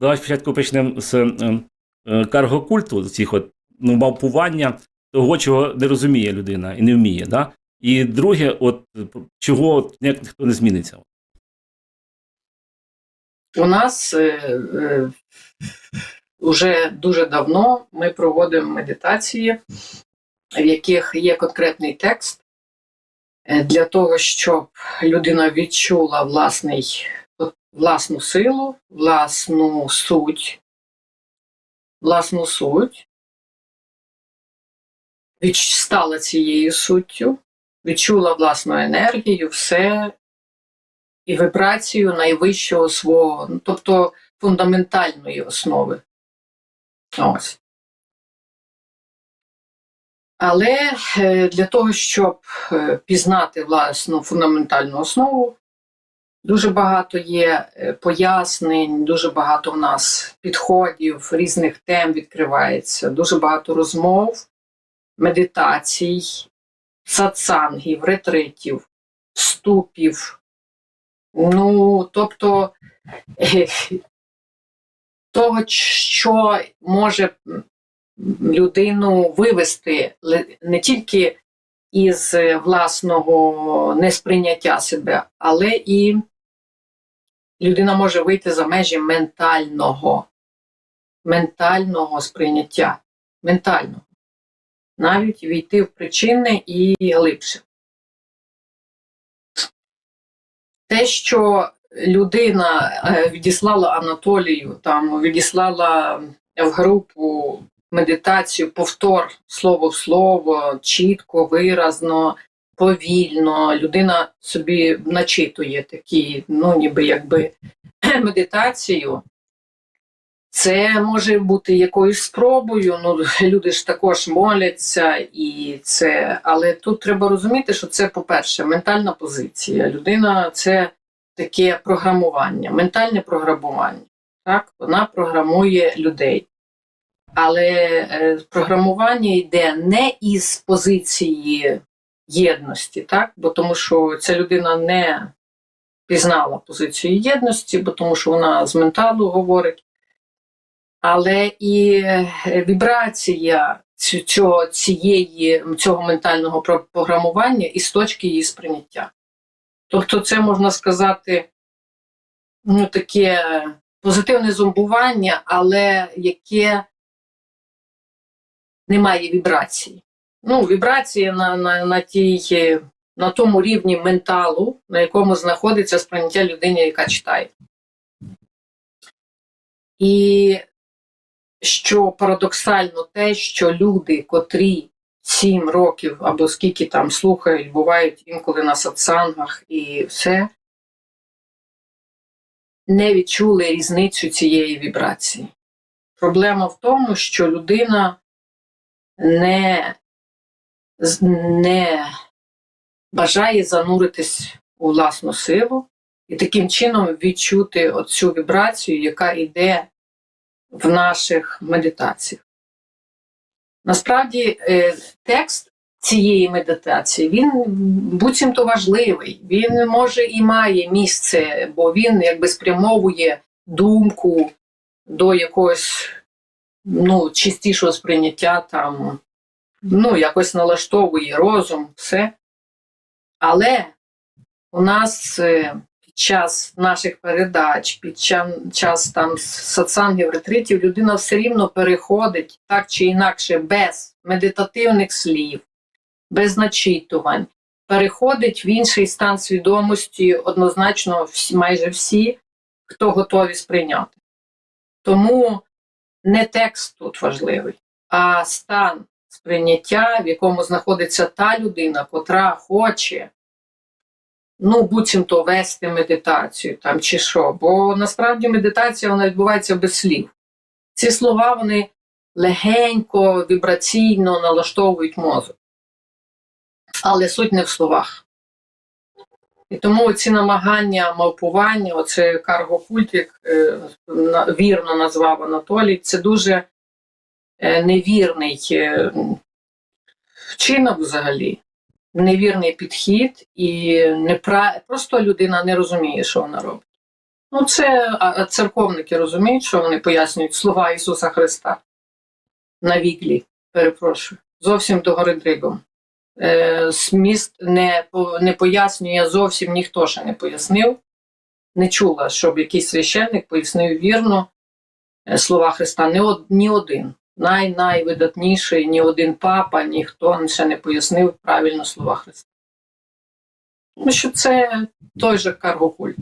Давай спочатку почнемо з е, е, каргокульту, цих от ну, мавпування того, чого не розуміє людина і не вміє. Да? І друге, от чого ніяк ніхто не зміниться. У нас е, е, вже дуже давно ми проводимо медитації, в яких є конкретний текст е, для того, щоб людина відчула власний, власну силу, власну суть, власну суть, відч- стала цією суттю, відчула власну енергію, все і вібрацію найвищого свого, ну, тобто фундаментальної основи. Ось. Але е, для того, щоб е, пізнати власну фундаментальну основу, дуже багато є е, пояснень, дуже багато в нас підходів, різних тем відкривається, дуже багато розмов, медитацій, сатсангів, ретритів, вступів. Ну, тобто е, того, що може людину вивести не тільки із е, власного несприйняття себе, але і людина може вийти за межі ментального, ментального сприйняття, ментального, навіть війти в причини і глибше. те, що людина е, відіслала Анатолію, там відіслала в групу медитацію, повтор слово в слово, чітко, виразно, повільно. Людина собі начитує такі, ну ніби якби медитацію. Це може бути якоюсь спробою. Ну люди ж також моляться, і це, але тут треба розуміти, що це, по-перше, ментальна позиція. Людина це таке програмування, ментальне програмування. Так, вона програмує людей. Але е, програмування йде не із позиції єдності, так? бо тому що ця людина не пізнала позицію єдності, бо тому що вона з менталу говорить але і е, вібрація цього, цієї, цього ментального про- програмування із точки її сприйняття. Тобто, це можна сказати ну, таке позитивне зомбування, але яке не має вібрації. Ну, вібрація на, на, на, тій, на тому рівні менталу, на якому знаходиться сприйняття людини, яка читає. І що парадоксально те, що люди, котрі сім років або скільки там слухають, бувають інколи на сатсангах і все, не відчули різницю цієї вібрації. Проблема в тому, що людина не, не бажає зануритись у власну силу і таким чином відчути оцю вібрацію, яка йде в наших медитаціях. Насправді, е, текст цієї медитації він буцімто важливий. Він може і має місце, бо він якби спрямовує думку до якогось ну, чистішого сприйняття, там, ну, якось налаштовує розум, все. Але у нас е, під час наших передач, під ча- час там сатсангів, ретритів, людина все рівно переходить так чи інакше без медитативних слів, без начитувань, переходить в інший стан свідомості однозначно майже всі, хто готові сприйняти. Тому не текст тут важливий, а стан сприйняття, в якому знаходиться та людина, котра хоче ну, буцімто вести медитацію там чи що. Бо насправді медитація вона відбувається без слів. Ці слова вони легенько, вібраційно налаштовують мозок. Але суть не в словах. І тому ці намагання мавпування, оце каргокульт, як е, вірно назвав Анатолій, це дуже невірний е, вчинок взагалі невірний підхід, і непра... просто людина не розуміє, що вона робить. Ну, це церковники розуміють, що вони пояснюють слова Ісуса Христа на віглі, перепрошую, зовсім догори дригом. Е, зміст не, не пояснює зовсім ніхто ще не пояснив. Не чула, щоб якийсь священник пояснив вірно е, слова Христа. Ні один. Най, найвидатніший, ні один папа, ніхто ще не пояснив правильно слова Христа. Тому що це той же каргокульт.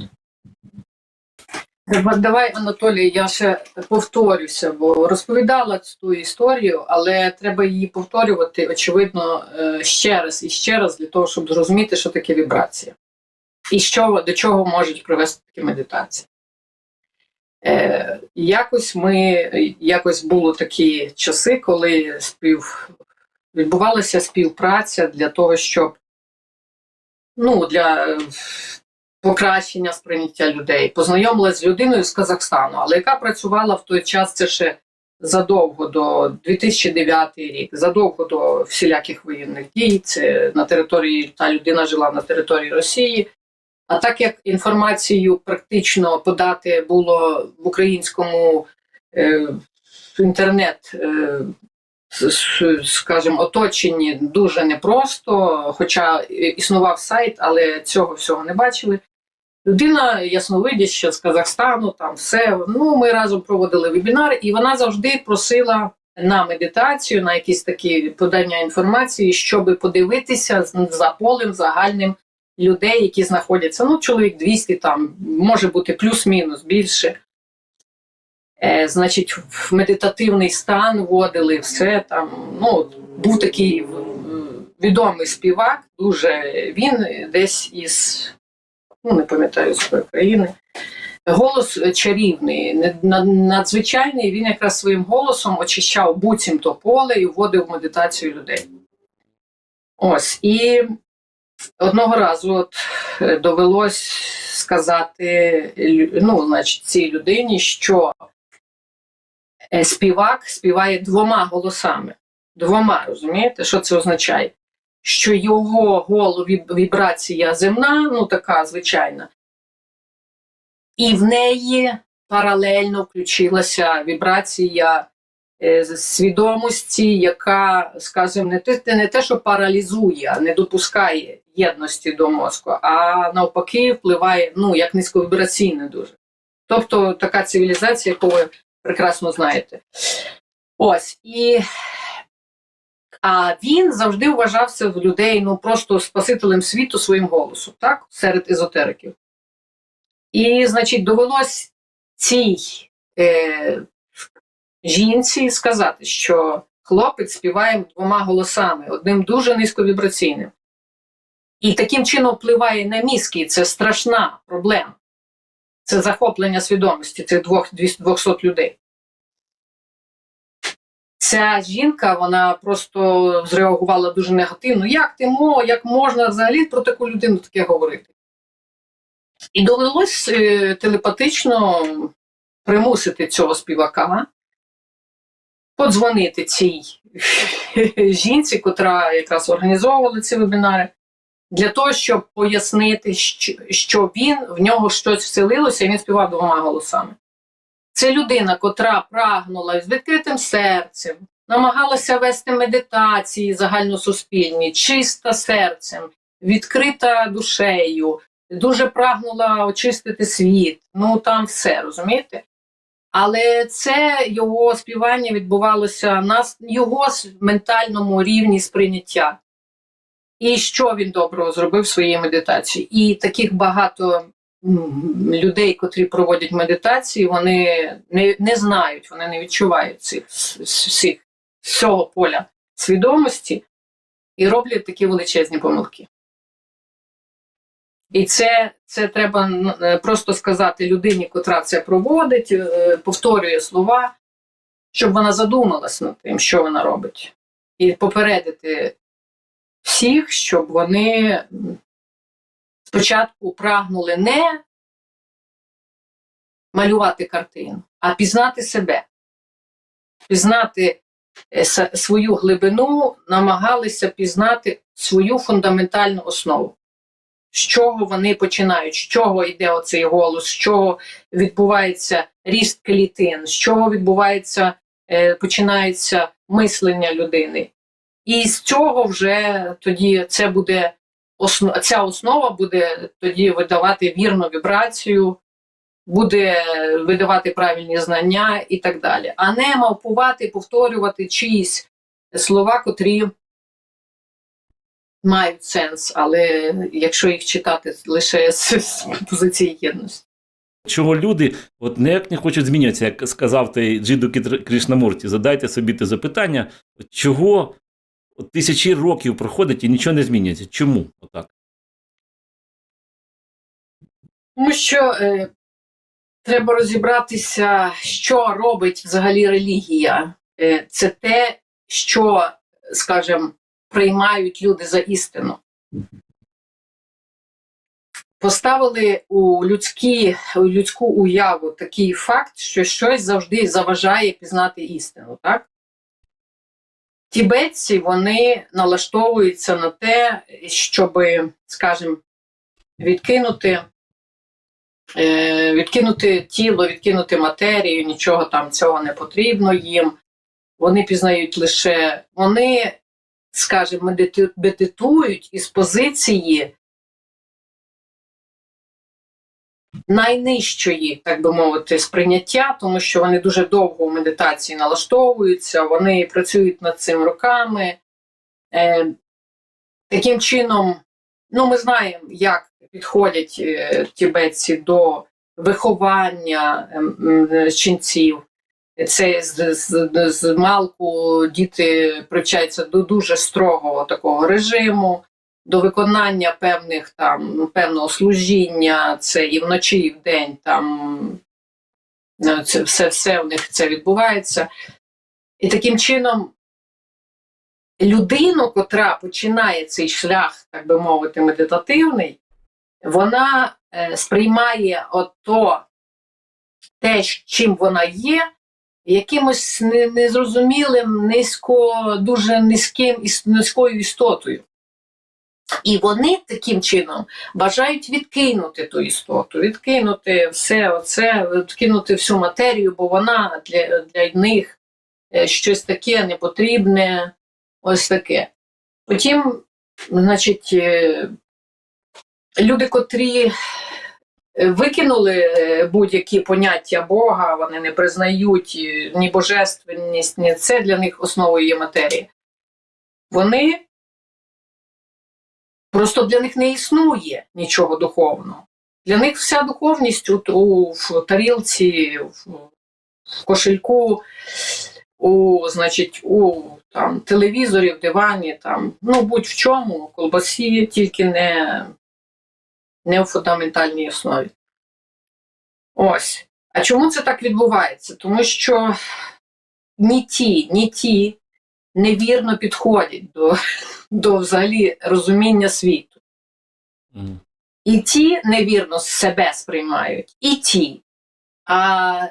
Давай- Давай, Анатолій, я ще повторюся, бо розповідала цю історію, але треба її повторювати, очевидно, е, ще раз і ще раз для того, щоб зрозуміти, що таке вібрація. І що, до чого можуть привести такі медитації. Е, якось ми, якось було такі часи, коли спів, відбувалася співпраця для того, щоб ну, для покращення сприйняття людей. Познайомилася з людиною з Казахстану, але яка працювала в той час це ще задовго до 2009 рік, задовго до всіляких воєнних дій. Це на території та людина жила на території Росії. А так як інформацію практично подати було в українському е, інтернет, е, скажімо, оточенні дуже непросто, хоча існував сайт, але цього всього не бачили. Людина ясновидяща з Казахстану, там все. Ну, ми разом проводили вебінар, і вона завжди просила на медитацію, на якісь такі подання інформації, щоб подивитися за полем загальним людей, які знаходяться. Ну, чоловік 200 там, може бути плюс-мінус більше. Е, значить, в медитативний стан вводили все там. Ну, був такий в- відомий співак, дуже він десь із, ну не пам'ятаю з якої країни. Голос чарівний, надзвичайний. Він якраз своїм голосом очищав буцімто поле і вводив в медитацію людей. Ось і одного разу от, довелось сказати ну, значить, цій людині, що е, співак співає двома голосами. Двома, розумієте, що це означає? Що його голо вібрація земна, ну така звичайна, і в неї паралельно включилася вібрація свідомості, яка, скажімо, не те, не те, що паралізує, не допускає єдності до мозку, а навпаки, впливає ну, як низьковібраційне дуже. Тобто така цивілізація, яку ви прекрасно знаєте. Ось і. А він завжди вважався в людей ну просто спасителем світу своїм голосом, так, серед езотериків. І, значить, довелось цій е, жінці сказати, що хлопець співає двома голосами, одним дуже низьковібраційним. І таким чином впливає на мізки, це страшна проблема. Це захоплення свідомості цих двох 200 людей. Ця жінка вона просто зреагувала дуже негативно. Як ти мо, як можна взагалі про таку людину таке говорити? І довелось е, телепатично примусити цього співака подзвонити цій жінці, котра якраз організовувала ці вебінари, для того, щоб пояснити, що, він в нього щось вселилося, і він співав двома голосами. Це людина, котра прагнула з відкритим серцем, намагалася вести медитації загальносуспільні, чиста серцем, відкрита душею, дуже прагнула очистити світ. Ну там все, розумієте? Але це його співання відбувалося на його ментальному рівні сприйняття. І що він доброго зробив в своїй медитації. І таких багато людей, котрі проводять медитації, вони не, не знають, вони не відчувають цих всіх всього поля свідомості і роблять такі величезні помилки. І це, це треба е, просто сказати людині, котра це проводить, е, повторює слова, щоб вона задумалась над тим, що вона робить, і попередити всіх, щоб вони спочатку прагнули не малювати картину, а пізнати себе, пізнати е, свою глибину, намагалися пізнати свою фундаментальну основу. З чого вони починають, з чого йде оцей голос, з чого відбувається ріст клітин, з чого відбувається, е, починається мислення людини. І з цього вже тоді це буде ця основа буде тоді видавати вірну вібрацію, буде видавати правильні знання і так далі. А не мавпувати, повторювати чиїсь слова, котрі мають сенс, але якщо їх читати лише з, з позиції єдності. Чого люди от ніяк не хочуть змінюватися, як сказав той Джиду Кришнамурті, задайте собі те запитання, чого от тисячі років проходить і нічого не змінюється. Чому отак? Тому що е, треба розібратися, що робить взагалі релігія. Е, це те, що, скажімо, приймають люди за істину. Поставили у, людські, у людську уяву такий факт, що щось завжди заважає пізнати істину. Так? Тібетці вони налаштовуються на те, щоб, скажімо, відкинути е, відкинути тіло, відкинути матерію, нічого там цього не потрібно їм. Вони пізнають лише, вони, скажімо, медиту- медитують із позиції найнижчої, так би мовити, сприйняття, тому що вони дуже довго в медитації налаштовуються, вони працюють над цим роками. Е, таким чином, ну, ми знаємо, як підходять е, тібетці до виховання ем, м, ченців. Це з, з, з малку діти привчаються до дуже строгого такого режиму, до виконання певних там певного служіння. Це і вночі, і вдень там е, це все, все у них це відбувається. І таким чином людину, котра починає цей шлях, так би мовити, медитативний, вона е, сприймає ото те, чим вона є, якимось незрозумілим, низько, дуже низьким низькою істотою. І вони таким чином бажають відкинути ту істоту, відкинути все оце, відкинути всю матерію, бо вона для, для них е, щось таке непотрібне, ось таке. Потім, значить, е, люди, котрі викинули е, будь-які поняття Бога, вони не признають е, ні божественність, ні це для них основою є матерія. Вони просто для них не існує нічого духовного. Для них вся духовність у, у в тарілці, в, в кошельку, у, значить, у там, телевізорі, в дивані, там, ну будь в чому, колбасі, тільки не, не в фундаментальній основі. Ось. А чому це так відбувається? Тому що ні ті, ні ті невірно підходять до, до взагалі розуміння світу. І ті невірно себе сприймають, і ті. А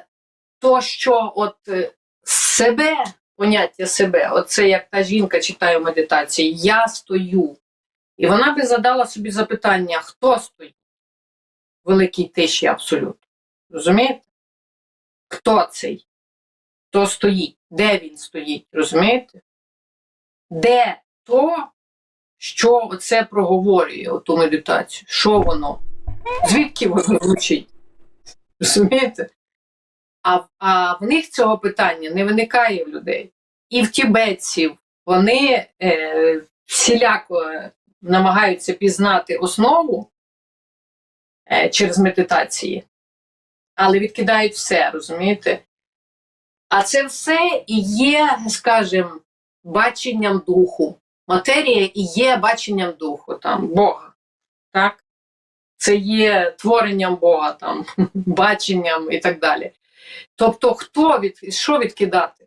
то, що от е, себе, поняття себе, оце як та жінка читає в медитації, я стою. І вона би задала собі запитання, хто стоїть в великій тиші абсолютно. Розумієте? Хто цей? Хто стоїть? Де він стоїть? Розумієте? Де то, що оце проговорює, оту медитацію? Що воно? Звідки воно звучить? Розумієте? А, а в них цього питання не виникає в людей. І в тібетців вони е, всіляко намагаються пізнати основу е, через медитації, але відкидають все, розумієте? А це все і є, скажімо, баченням духу. Матерія і є баченням духу, там, Бога. Так? Це є творенням Бога, там, баченням і так далі. Тобто, хто від, що відкидати?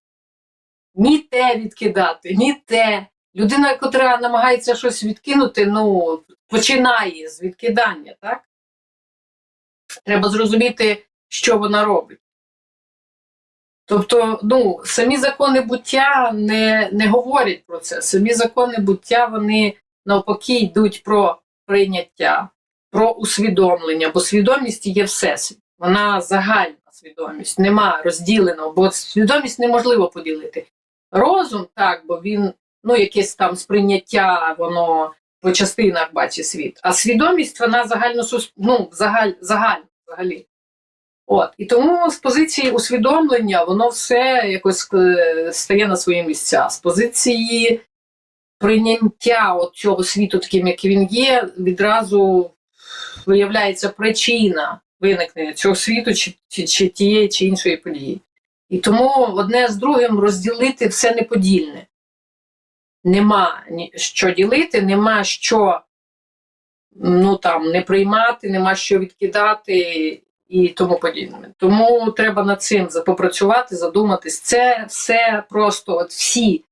Ні те відкидати, ні те. Людина, яка намагається щось відкинути, ну, починає з відкидання, так? Треба зрозуміти, що вона робить. Тобто, ну, самі закони буття не, не говорять про це. Самі закони буття, вони навпаки йдуть про прийняття. про усвідомлення, бо свідомість є всесвіт. Вона загальна свідомість, нема розділеного, бо свідомість неможливо поділити. Розум, так, бо він, ну, якесь там сприйняття, воно по частинах бачить світ. А свідомість вона загально ну, загаль, загаль, взагалі. От. І тому з позиції усвідомлення воно все якось е, стає на свої місця. З позиції прийняття от цього світу, таким, як він є, відразу виявляється причина виникнення цього світу чи, чи, чи тієї чи іншої події. І тому одне з другим розділити все неподільне. Нема що ділити, нема що ну, там, не приймати, нема що відкидати і тому подібне. Тому треба над цим попрацювати, задуматись. Це все просто от всі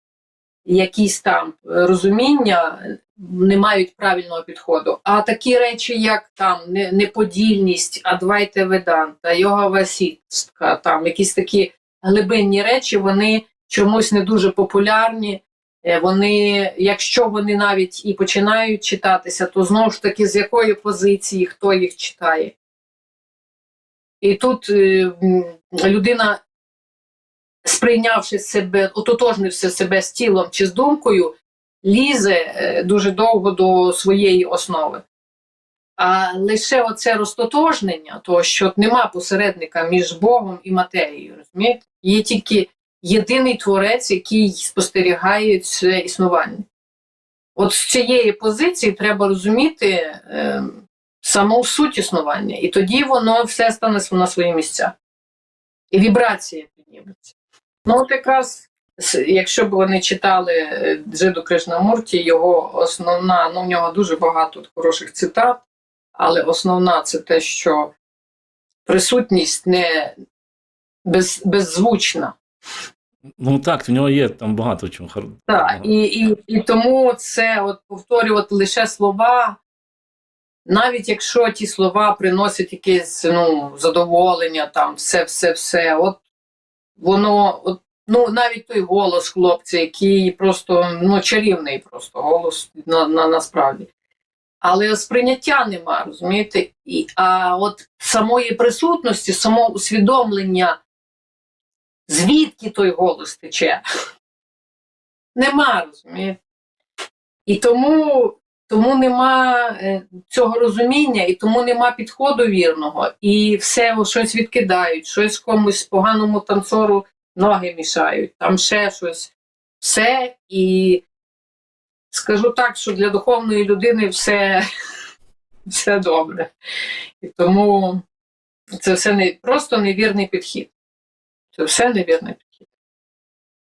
якісь там розуміння не мають правильного підходу. А такі речі, як там не- неподільність, адвайте веданта, йога васістка, там якісь такі глибинні речі, вони чомусь не дуже популярні. Е, Вони, якщо вони навіть і починають читатися, то знову ж таки з якої позиції хто їх читає. І тут е, людина, сприйнявши себе, ототожнивши себе з тілом чи з думкою, лізе е, дуже довго до своєї основи. А лише оце розтотожнення, того, що нема посередника між Богом і матерією, розумієте? Є тільки єдиний творець, який спостерігає це існування. От з цієї позиції треба розуміти е, саму суть існування, і тоді воно все стане на свої місця. І вібрація підніметься. Ну, от якраз, якщо б вони читали е, Джиду Кришнамурті, його основна, ну в нього дуже багато хороших цитат, але основна це те, що присутність не без, беззвучна. Ну так, в нього є там багато чого. Так, і, і, і тому це от повторювати лише слова, навіть якщо ті слова приносять якесь ну, задоволення, там все, все, все. От воно, от, ну навіть той голос хлопця, який просто ну, чарівний просто голос на, на, насправді. Але сприйняття нема, розумієте? І, а от самої присутності, самого усвідомлення, звідки той голос тече, нема, розумієте? І тому, тому нема е, цього розуміння, і тому нема підходу вірного. І все щось відкидають, щось комусь поганому танцору ноги мішають, там ще щось. Все. І скажу так, що для духовної людини все, все добре. І тому це все не просто невірний підхід. Це все підхід.